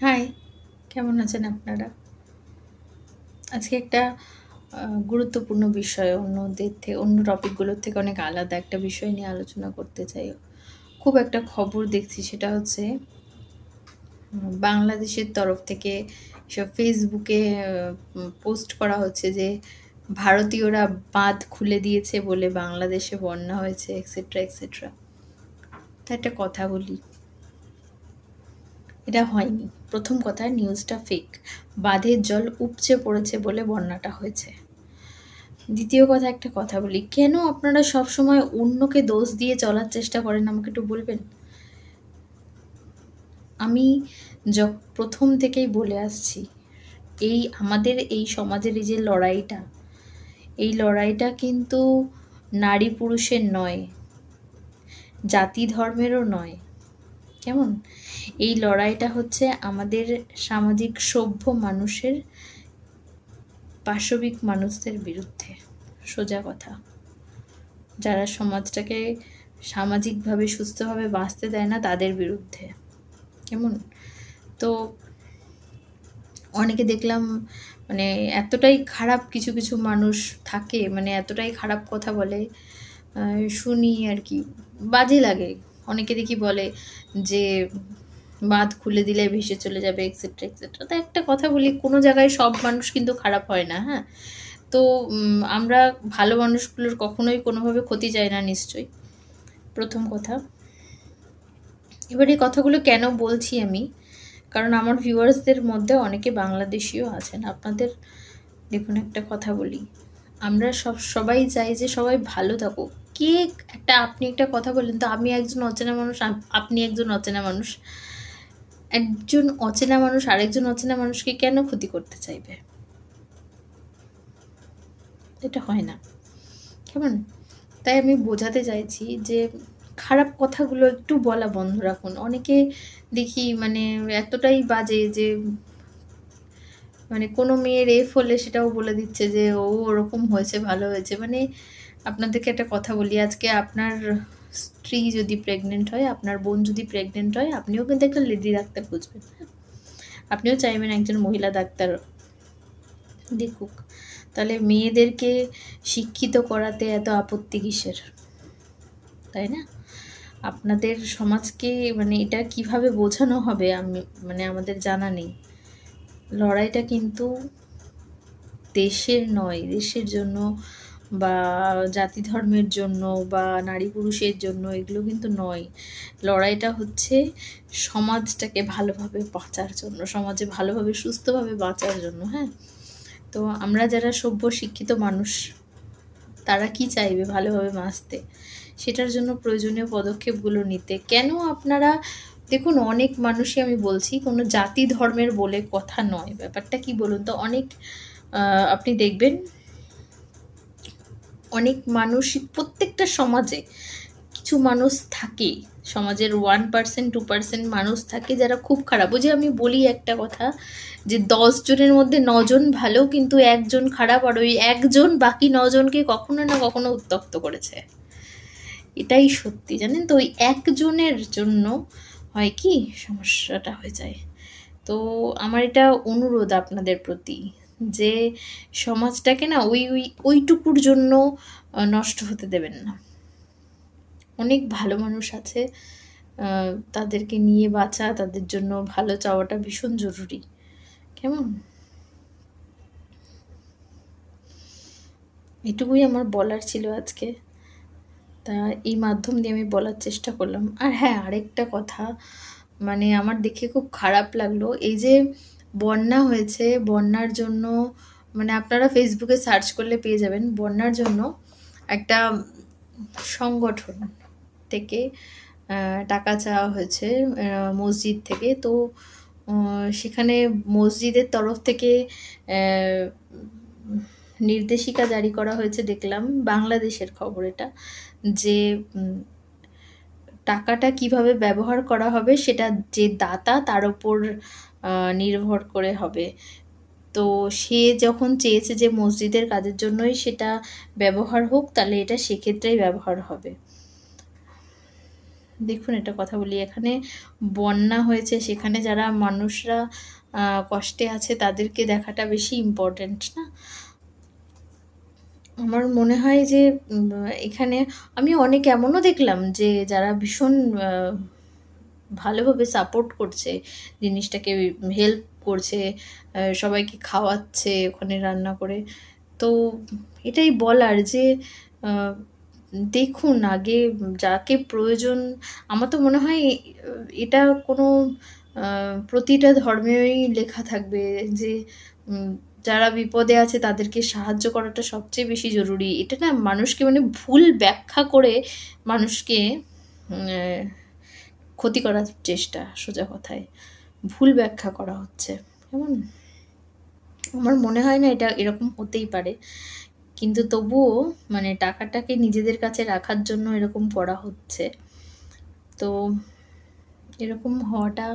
High কেমন আছেন আপনারা? আজকে একটা গুরুত্বপূর্ণ বিষয়, অন্যদের থেকে অন্য টপিকগুলোর থেকে অনেক আলাদা একটা বিষয় নিয়ে আলোচনা করতে চাই। খুব একটা খবর দেখছি সেটা হচ্ছে, বাংলাদেশের তরফ থেকে সব ফেসবুকে পোস্ট করা হচ্ছে যে, ভারতীয়রা বাঁধ খুলে দিয়েছে বলে বাংলাদেশে বন্যা হয়েছে এক্সেট্রা এক্সেট্রা তা একটা কথা বলি। এটা হয়নি। প্রথম কথা নিউজটা ফেক বাঁধের জল উপচে পড়েছে বলে বন্যাটা হয়েছে। দ্বিতীয় কথা একটা কথা বলি, কেন আপনারা সব সময় অন্যকে দোষ দিয়ে চলার চেষ্টা করেন? আমাকে একটু বলবেন? আমি য প্রথম থেকেই বলে আসছি, এই আমাদের, এই সমাজের এই যে লড়াইটা, এই লড়াইটা কিন্তু নারী পুরুষের নয়, জাতি ধর্মেরও নয় কেমন? এই লড়াইটা হচ্ছে আমাদের সামাজিক সভ্য মানুষের, পাশবিক মানুষদের বিরুদ্ধে। সোজা কথা। যারা সমাজটাকে সামাজিকভাবে সুস্থভাবে বাঁচতে দেয় না, তাদের বিরুদ্ধে। কেমন? তো অনেকে দেখলাম মানে এতটাই খারাপ কিছু কিছু মানুষ থাকে মানে এতটাই খারাপ কথা বলে শুনি আর কি, বাজে লাগে। অনেকে দেখি বলে যে, বাঁধ খুলে দিলে ভেসে চলে যাবে এক্সেট্রা এক্সেট্রা তো একটা কথা বলি, কোনো জায়গায় সব মানুষ কিন্তু খারাপ হয় না হ্যাঁ? তো আমরা ভালো মানুষগুলোর কখনোই কোনোভাবে ক্ষতি চাই না, নিশ্চয়ই। প্রথম কথা। এবার এই কথাগুলো কেন বলছি আমি? কারণ আমার ভিউয়ার্সদের মধ্যে অনেকে বাংলাদেশিও আছেন। আপনাদের দেখুন একটা কথা বলি। আমরা সব, সবাই চাই যে সবাই ভালো থাকুক। কে একটা, আপনি একটা কথা বলেন তো আমি একজন অচেনা মানুষ আপনি একজন অচেনা মানুষ। একজন অচেনা মানুষ, আরেকজন অচেনা মানুষকে কেন ক্ষতি করতে চাইবে? এটা হয় না। কেমন? তাই আমি বোঝাতে চাইছি যে খারাপ কথাগুলো একটু বলা বন্ধ রাখুন। অনেকে দেখি মানে এতটাই বাজে যে মানে কোনো মেয়ের এফ হলে সেটাও বলে দিচ্ছে যে, ও ওরকম হয়েছে, ভালো হয়েছে। মানে আপনাদেরকে একটা কথা বলি, আজকে আপনার স্ত্রী যদি প্রেগনেন্ট হয়, আপনার বোন যদি প্রেগনেন্ট হয়, আপনিও কিন্তু একটা লেডি ডাক্তার খুঁজবেন? আপনিও চাইবেন একজন মহিলা ডাক্তার দেখুক। তাহলে মেয়েদেরকে শিক্ষিত করাতে এত আপত্তি কিসের? তাই না? আপনাদের সমাজকে মানে এটা কীভাবে বোঝানো হবে আমি মানে আমাদের জানা নেই। লড়াইটা কিন্তু দেশের নয়, দেশের জন্য বা জাতি ধর্মের জন্য বা নারী পুরুষের জন্য এগুলো কিন্তু নয়। লড়াইটা হচ্ছে সমাজটাকে ভালোভাবে বাঁচার জন্য, সমাজে ভালোভাবে, সুস্থভাবে বাঁচার জন্য হ্যাঁ? তো আমরা যারা সভ্য, শিক্ষিত মানুষ, তারা কি চাইবে ভালোভাবে বাঁচতে? সেটার জন্য প্রয়োজনীয় পদক্ষেপগুলো নিতে। কেন আপনারা দেখুন, অনেক মানুষই আমি বলছি, কোনো জাতি ধর্মের বলে কথা নয়। ব্যাপারটা কি বলুন তো? অনেক আপনি দেখবেন, অনেক মানুষ, প্রত্যেকটা সমাজে কিছু মানুষ থাকে। সমাজের ওয়ান পার্সেন্ট টু পার্সেন্ট মানুষ থাকে যারা খুব খারাপ। ওই যে আমি বলি একটা কথা, যে দশ জনের মধ্যে নজন ভালো, কিন্তু একজন খারাপ, আর ওই একজন বাকি নজনকে কখনো না কখনো উত্তক্ত করেছে। এটাই সত্যি, জানেন তো? ওই একজনের জন্য হয় কি? সমস্যাটা হয়ে যায়। তো আমার এটা অনুরোধ আপনাদের প্রতি যে সমাজটাকে না ওই ওই, ওইটুকুর জন্য নষ্ট হতে দেবেন না। অনেক ভালো মানুষ আছে তাদেরকে নিয়ে বাঁচা, তাদের জন্য ভালো চাওয়াটা ভীষণ জরুরি। কেমন? এটুকুই আমার বলার ছিল আজকে। তা এই মাধ্যম দিয়ে আমি বলার চেষ্টা করলাম। আর হ্যাঁ আরেকটা কথা মানে আমার দেখে খুব খারাপ লাগল। এই যে বন্যা হয়েছে, বন্যার জন্য মানে আপনারা ফেসবুকে সার্চ করলে পেয়ে যাবেন, বন্যার জন্য একটা সংগঠন থেকে টাকা চাওয়া হয়েছে মসজিদ থেকে। তো সেখানে মসজিদের তরফ থেকে নির্দেশিকা জারি করা হয়েছে দেখলাম বাংলাদেশের খবর এটা যে টাকাটা কীভাবে ব্যবহার করা হবে সেটা যে দাতা তার আহ, নির্ভর করে হবে। তো সে যখন চেয়েছে যে মসজিদের কাজের জন্যই সেটা ব্যবহার হোক তাহলে এটা সেক্ষেত্রেই ব্যবহার হবে। দেখুন এটা কথা বলি এখানে বন্যা হয়েছে সেখানে যারা মানুষরা কষ্টে আছে তাদেরকে দেখাটা বেশি ইম্পর্ট্যান্ট না? আমার মনে হয় যে এখানে আমি অনেক এমনও দেখলাম যে, যারা ভীষণ ভালোভাবে সাপোর্ট করছে, জিনিসটাকে হেল্প করছে সবাইকে খাওয়াচ্ছে, ওখানে রান্না করে। তো এটাই বলার যে দেখুন আগে যাকে প্রয়োজন, আমার তো মনে হয়, এটা কোনো প্রতিটা ধর্মেই লেখা থাকবে যে যারা বিপদে আছে তাদেরকে সাহায্য করাটা সবচেয়ে বেশি জরুরি। এটা না মানুষকে মানে ভুল ব্যাখ্যা করে মানুষকে ক্ষতি করার চেষ্টা, সোজা কথায়। ভুল ব্যাখ্যা করা হচ্ছে। কেমন? আমার মনে হয় না এটা এরকম হতেই পারে। কিন্তু তবুও মানে টাকাটাকে নিজেদের কাছে রাখার জন্য এরকম করা হচ্ছে। তো এরকম হওয়াটা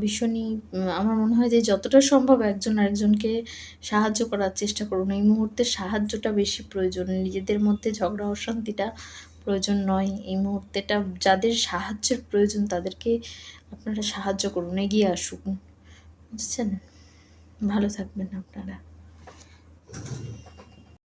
ভীষণই আমার মনে হয় যে যতটা সম্ভব একজন আরেকজনকে সাহায্য করার চেষ্টা করুন। এই মুহূর্তে সাহায্যটা বেশি প্রয়োজন, নিজেদের মধ্যে ঝগড়া অশান্তিটা প্রয়োজন নয়। এই মুহূর্তেটা যাদের সাহায্যের প্রয়োজন তাদেরকে আপনারা সাহায্য করুন, এগিয়ে আসুন। বুঝছেন? ভালো থাকবেন আপনারা।